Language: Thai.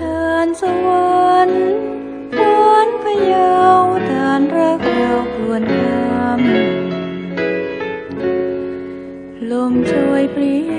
ทานสวรรค์ทานพยาวทานรักเราควรามลมช่วยเปลี่ย